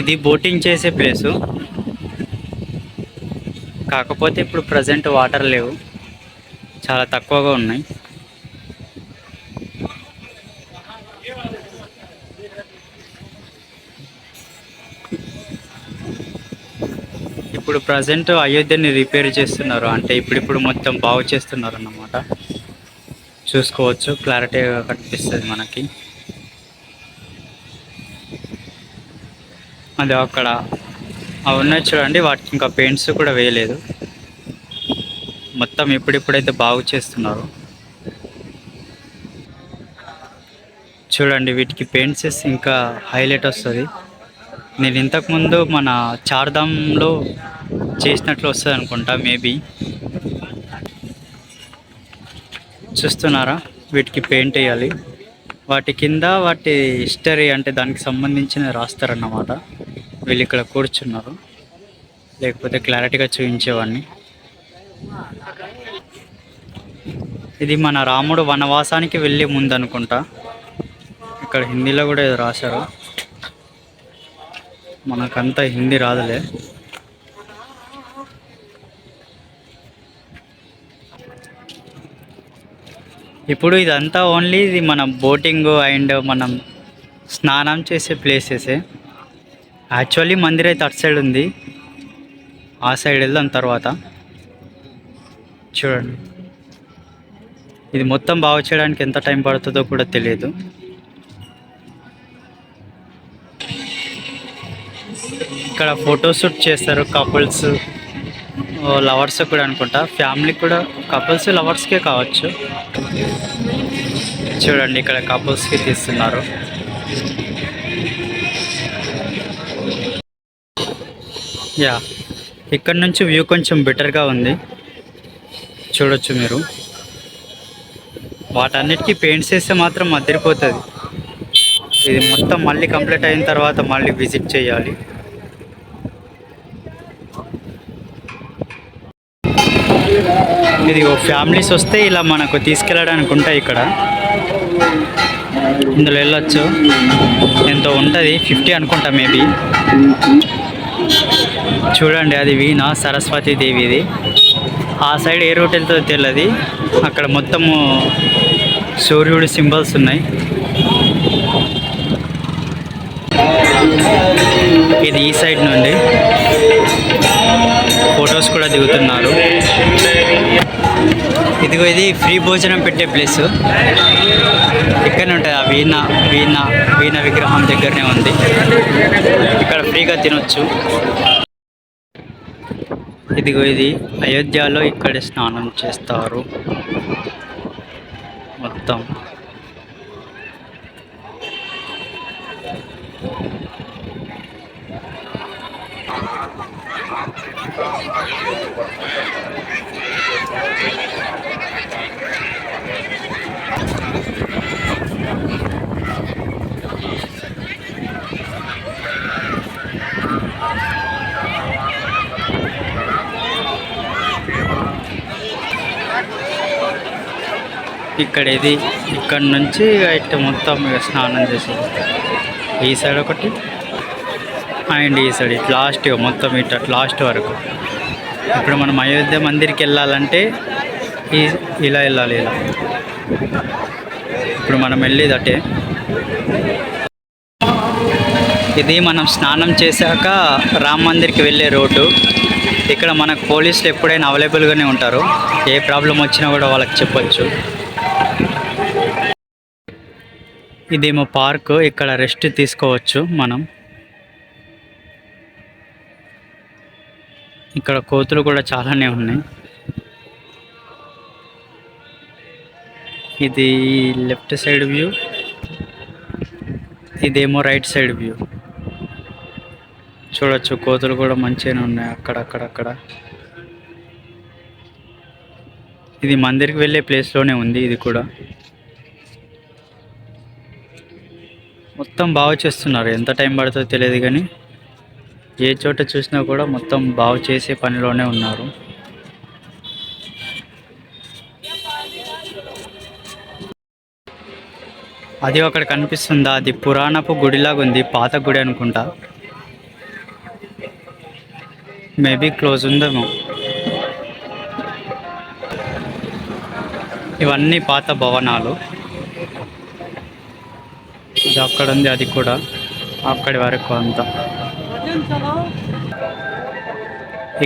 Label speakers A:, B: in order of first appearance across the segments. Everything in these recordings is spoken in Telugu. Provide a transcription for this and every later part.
A: ఇది బోటింగ్ చేసే ప్లేసు. కాకపోతే ఇప్పుడు ప్రజెంట్ వాటర్ లేవు. చాలా తక్కువగా ఉన్నాయి. ఇప్పుడు ప్రజెంట్ అయోధ్యని రిపేర్ చేస్తున్నారు. అంటే ఇప్పుడిప్పుడు మొత్తం బాగు చేస్తున్నారు అన్నమాట చూసుకోవచ్చు. క్లారిటీగా కనిపిస్తుంది మనకి. అది అక్కడ. అవి ఉన్నాయి చూడండి వాటికి ఇంకా పెయింట్స్ కూడా వేయలేదు. మొత్తం ఇప్పుడిప్పుడైతే బాగు చేస్తున్నారు. చూడండి వీటికి పెయింట్స్ వేస్తే ఇంకా హైలైట్ వస్తుంది. నేను ఇంతకుముందు మన చార్ధామ్లో చేసినట్లు వస్తుంది అనుకుంటా మేబీ చూస్తున్నారా? వీటికి పెయింట్ వేయాలి. వాటి కింద వాటి హిస్టరీ అంటే దానికి సంబంధించిన రాస్తారన్నమాట. వీళ్ళు ఇక్కడ కూర్చున్నారు. లేకపోతే క్లారిటీగా చూపించేవాడిని. ఇది మన రాముడు వనవాసానికి వెళ్ళే ముందు అనుకుంటా. ఇక్కడ హిందీలో కూడా ఇది రాశారు. మనకంతా హిందీ రాదులే. ఇప్పుడు ఇదంతా ఓన్లీ ఇది మనం బోటింగ్ అండ్ మనం స్నానం చేసే ప్లేసెసే యాక్చువల్లీ మందిర్ అయితే అటు సైడ్ ఉంది. ఆ సైడ్ వెళ్దాం తర్వాత. చూడండి. ఇది మొత్తం బాగు చేయడానికి ఎంత టైం పడుతుందో కూడా తెలియదు. ఇక్కడ ఫోటోషూట్ చేస్తారు కపుల్స్ లవర్స్ కూడా అనుకుంటా. ఫ్యామిలీ కూడా కపుల్స్ లవర్స్కే కావచ్చు. చూడండి ఇక్కడ కపుల్స్కి తీస్తున్నారు. యా. ఇక్కడ నుంచి వ్యూ కొంచెం బెటర్గా ఉంది. చూడొచ్చు మీరు. వాటన్నిటికీ పెయింట్స్ వేస్తే మాత్రం అదిరిపోతుంది. ఇది మొత్తం మళ్ళీ కంప్లీట్ అయిన తర్వాత మళ్ళీ విజిట్ చేయాలి. ఇది ఫ్యామిలీస్ వస్తే ఇలా మనకు తీసుకెళ్ళడానికి ఉంటాయి ఇక్కడ. ఇందులో వెళ్ళొచ్చు. ఎంతో ఉంటుంది. ఫిఫ్టీ అనుకుంటా మేబీ చూడండి అది వీణ సరస్వతి దేవిది ఆ సైడ్ ఏ రూట్ వెళ్తుందో తెలియదు అక్కడ మొత్తము సూర్యుడి సింబల్స్ ఉన్నాయి. ఇది ఈ సైడ్ నుండి. ఫొటోస్ కూడా దిగుతున్నారు. ఇదిగో ఇది ఫ్రీ భోజనం పెట్టే ప్లేస్. ఇక్కడనే ఉంటుంది ఆ వీణ వీణ వీణ విగ్రహం దగ్గరనే ఉంది. ఇక్కడ ఫ్రీగా తినొచ్చు. ఇదిగో ఇది అయోధ్యలో ఇక్కడ స్నానం చేస్తారు. మొత్తం. ఇక్కడ ఇది ఇక్కడ నుంచి ఇట్ మొత్తం ఇక స్నానం చేసేది ఈ సైడ్ ఒకటి అండ్ ఈ సైడ్ ఇటు లాస్ట్ మొత్తం ఇటు లాస్ట్ వరకు. ఇప్పుడు మనం అయోధ్య మందిర్కి వెళ్ళాలంటే ఈ ఇలా వెళ్ళాలి ఇలా. ఇప్పుడు మనం వెళ్ళేది అటే. ఇది మనం స్నానం చేశాక రామ్ మందిర్కి వెళ్ళే రోడ్డు. ఇక్కడ మనకు పోలీసులు ఎప్పుడైనా అవైలబుల్గానే ఉంటారు. ఏ ప్రాబ్లం వచ్చినా కూడా వాళ్ళకి చెప్పొచ్చు. ఇదేమో పార్క్. ఇక్కడ రెస్ట్ తీసుకోవచ్చు మనం. ఇక్కడ కోతులు కూడా చాలానే ఉన్నాయి. ఇది లెఫ్ట్ సైడ్ వ్యూ. ఇదేమో రైట్ సైడ్ వ్యూ. చూడొచ్చు కోతులు కూడా మంచిగానే ఉన్నాయి అక్కడక్కడక్కడ. ఇది మందిరికి వెళ్ళే ప్లేస్లోనే ఉంది ఇది కూడా. మొత్తం బాగు చేస్తున్నారు. ఎంత టైం పడుతుందో తెలియదు కానీ ఏ చోట చూసినా కూడా మొత్తం బాగు చేసే పనిలోనే ఉన్నారు. అది అక్కడ కనిపిస్తుందా? అది పురాణపు గుడిలాగా ఉంది. పాత గుడి అనుకుంటా. మేబీ క్లోజ్ ఉందేమో. ఇవన్నీ పాత భవనాలు. ఇది అక్కడ ఉంది అది కూడా అక్కడి వరకు అంతా.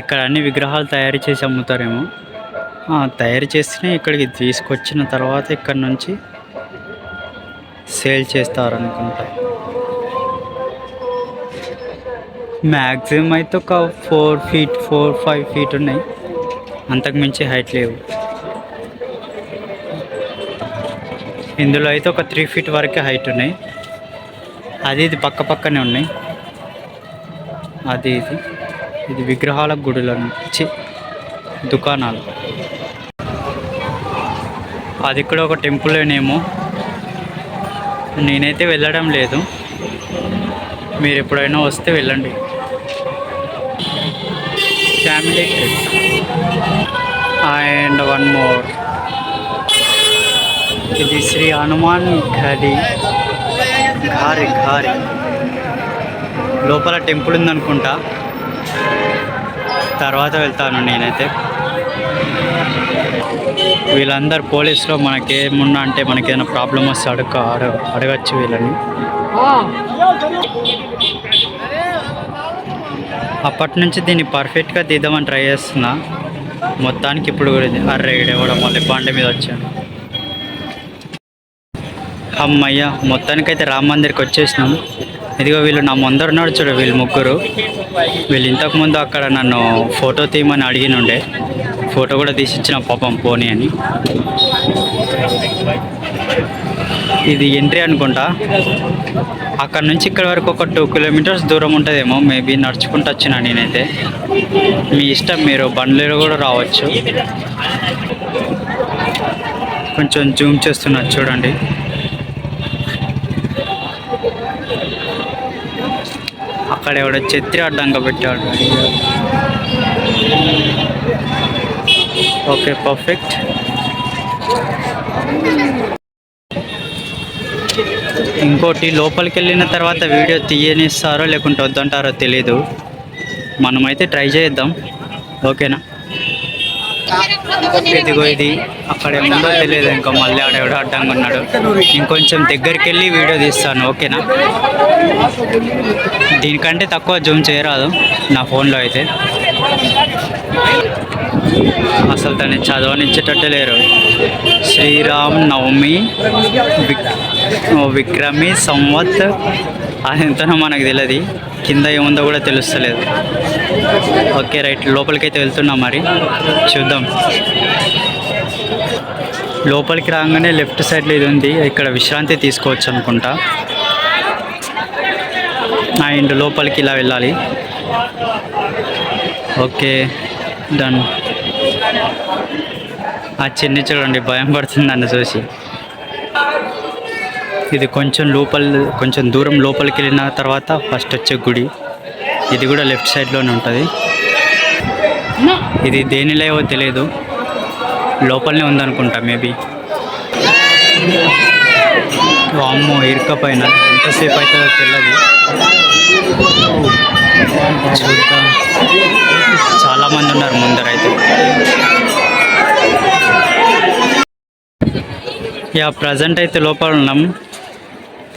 A: ఇక్కడ అన్ని విగ్రహాలు తయారు చేసి అమ్ముతారేమో. తయారు చేస్తేనే ఇక్కడికి తీసుకొచ్చిన తర్వాత ఇక్కడ నుంచి సేల్ చేస్తారు అనుకుంటా మ్యాక్సిమం అయితే ఒక four feet four five feet ఉన్నాయి. అంతకు మించి హైట్ లేవు. ఇందులో అయితే ఒక త్రీ ఫీట్ వరకే హైట్ ఉన్నాయి. అది ఇది పక్క పక్కనే ఉన్నాయి. అది ఇది. ఇది విగ్రహాల గుడిలో నుంచి దుకాణాలు. అది కూడా ఒక టెంపులేనేమో నేనైతే వెళ్ళడం లేదు. మీరు ఎప్పుడైనా వస్తే వెళ్ళండి. Family trip and one more ఇది శ్రీ హనుమాన్ ఘడి ఘారి ఘారి. లోపల టెంపుల్ ఉందనుకుంటా. తర్వాత వెళ్తాను నేనైతే. వీళ్ళందరు పోలీసులో మనకేమున్నా అంటే మనకేదైనా ప్రాబ్లం వస్తే అడుగు అడగ అడగచ్చు వీళ్ళని. అప్పటి నుంచి దీన్ని పర్ఫెక్ట్గా తీద్దామని ట్రై చేస్తున్నా. మొత్తానికి ఇప్పుడు అర్రే ఇడేవడం మళ్ళీ బండి మీద వచ్చాను అమ్మయ్య మొత్తానికైతే రామ మందిర్కి వచ్చేసినాం. ఇదిగో వీళ్ళు నా ముందరు ఉన్నాడు చూడు వీళ్ళు ముగ్గురు. వీళ్ళు ఇంతకుముందు అక్కడ నన్ను ఫోటో తీయమని అడిగినుండే ఫోటో కూడా తీసిచ్చిన పాపం పోనీ అని. ఇది ఎంట్రీ అనుకుంటా. అక్కడ నుంచి ఇక్కడ వరకు ఒక టూ కిలోమీటర్స్ దూరం ఉంటుందేమో మేబీ నడుచుకుంటూ వచ్చిన నేనైతే. మీ ఇష్టం మీరు బండ్లు కూడా రావచ్చు. కొంచెం జూమ్ చేస్తున్నారు చూడండి. అక్కడ ఎవడో చెత్రి అడ్డంగా పెట్టాడు. ఓకే పర్ఫెక్ట్ ఇంకోటి లోపలికి వెళ్ళిన తర్వాత వీడియో తీయనిస్తారో లేకుంటే వద్దంటారో తెలీదు. మనమైతే ట్రై చేద్దాం. ఓకేనా? ఇదిగో ఇది. అక్కడ ఏముందో తెలియదు ఇంకా మళ్ళీ ఆడ ఎవడో అడ్డంగా ఉన్నాడు. ఇంకొంచెం దగ్గరికి వెళ్ళి వీడియో తీస్తాను ఓకేనా? దీనికంటే తక్కువ జూమ్ చేయరాదు నా ఫోన్లో అయితే. అసలు దాన్ని చదవనిచ్చేటట్టు లేరు. శ్రీరామ్ నవమి విక్రమి సంవత్ అది ఎంతనో మనకు తెలియదు కింద ఏముందో కూడా తెలుస్తలేదు. Okay right. లోపలికి అయితే వెళ్తున్నాం మరి. చూద్దాం. లోపలికి రాగానే లెఫ్ట్ సైడ్లో ఇది ఉంది. ఇక్కడ విశ్రాంతి తీసుకోవచ్చు అనుకుంటా. అండ్ లోపలికి ఇలా వెళ్ళాలి. Okay done. ఆ చిన్ని చూడండి భయం పడుతుంది నన్ను చూసి. ఇది కొంచెం లోపల కొంచెం దూరం లోపలికి వెళ్ళిన తర్వాత ఫస్ట్ వచ్చే గుడి. ఇది కూడా లెఫ్ట్ సైడ్లోనే ఉంటుంది. ఇది దేనిలేవో తెలియదు లోపలనే ఉందనుకుంటా మేబీ వామ్మో ఇరుక పైన. ఎంతసేపు అవుతుందో తెలియదు చూద్దాం. చాలా మంది ఉన్నారు ముందర అయితే. యా ప్రజెంట్ అయితే లోపల ఉన్నాం.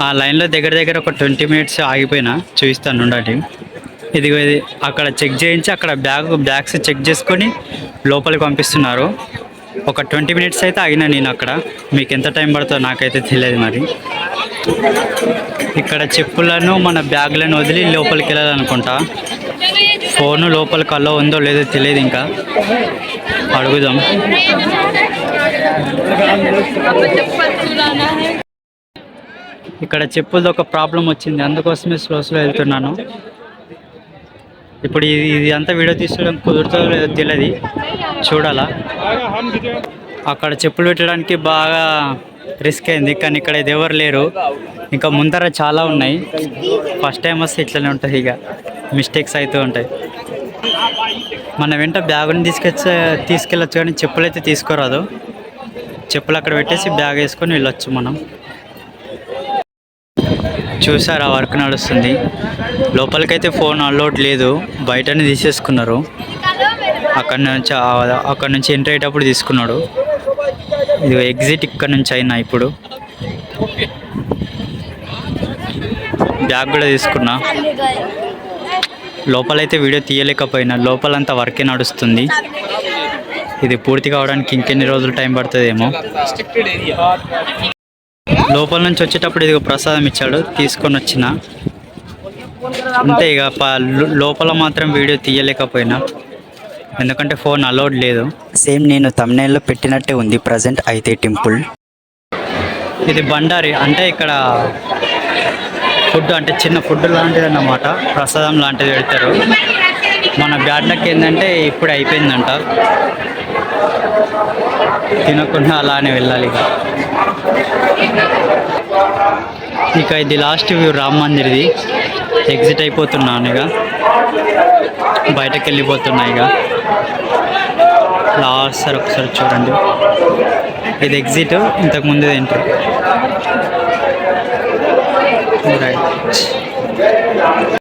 A: ఆ లైన్లో దగ్గర దగ్గర ఒక ట్వంటీ మినిట్స్ ఆగిపోయినా చూపిస్తాను ఉండండి ఇదిగో ఇది అక్కడ చెక్ చేయించి అక్కడ బ్యాగ్ బ్యాగ్స్ చెక్ చేసుకొని లోపలికి పంపిస్తున్నారు. ఒక ట్వంటీ మినిట్స్ అయితే ఆగినా నేను అక్కడ. మీకు ఎంత టైం పడుతుందో నాకైతే తెలియదు మరి. ఇక్కడ చెప్పులను మన బ్యాగ్లను వదిలి లోపలికి వెళ్ళాలనుకుంటా. ఫోను లోపలికి అల్లో ఉందో లేదో తెలియదు ఇంకా. అడుగుదాం. ఇక్కడ చెప్పులతో ఒక ప్రాబ్లం వచ్చింది. అందుకోసమే స్లోస్లో వెళ్తున్నాను. ఇప్పుడు ఇది ఇది అంతా వీడియో తీసుకోవడం కుదురుతుందో లేదో తెలియదు చూడాలా? అక్కడ చెప్పులు పెట్టడానికి బాగా రిస్క్ అయింది. కానీ ఇక్కడ ఇది ఎవరు లేరు. ఇంకా ముందర చాలా ఉన్నాయి. ఫస్ట్ టైం వస్తే ఇట్లనే ఉంటుంది ఇక. మిస్టేక్స్ అవుతూ ఉంటాయి. మన వెంట బ్యాగుని తీసుకొచ్చే తీసుకెళ్ళచ్చు కానీ చెప్పులు అయితే తీసుకోరాదు. చెప్పులు అక్కడ పెట్టేసి బ్యాగ్ వేసుకొని వెళ్ళొచ్చు మనం. చూసారా వర్క్ నడుస్తుంది. లోపలికైతే ఫోన్ అలౌడ్ లేదు. బయటనే తీసేసుకున్నారు. అక్కడ నుంచి అక్కడ నుంచి ఎంటర్ అయ్యేటప్పుడు తీసుకున్నాడు. ఇది ఎగ్జిట్ ఇక్కడ నుంచి అయినా ఇప్పుడు. బ్యాగ్ కూడా తీసుకున్నా. లోపలైతే వీడియో తీయలేకపోయినా. లోపలంతా వర్కే నడుస్తుంది. ఇది పూర్తి కావడానికి ఇంకెన్ని రోజులు టైం పడుతుందేమో. లోపల నుంచి వచ్చేటప్పుడు ఇది ప్రసాదం ఇచ్చాడు తీసుకొని వచ్చిన. అంతే ఇక లోపల మాత్రం వీడియో తీయలేకపోయినా. ఎందుకంటే ఫోన్ అలౌడ్ లేదు.
B: సేమ్ నేను తమ్నేల్లో పెట్టినట్టే ఉంది ప్రజెంట్ అయితే టెంపుల్.
A: ఇది బండారి అంటే ఇక్కడ ఫుడ్ అంటే చిన్న ఫుడ్ లాంటిది అన్నమాట ప్రసాదం లాంటిది పెడతారు. మన బ్యాడ్ లక్ ఏంటంటే ఇప్పుడు అయిపోయిందంట. తినకుండా అలానే వెళ్ళాలి ఇక. ఇక ఇది లాస్ట్ వ్యూ రామ్ మందిర్ది. ఎగ్జిట్ అయిపోతున్నాను ఇక బయటకు వెళ్ళిపోతున్నాయి ఇక. లాస్ట్ సార్ ఒకసారి చూడండి. ఇది ఎగ్జిట్ ఇంతకు ముందు ఎంట్రీ రైట్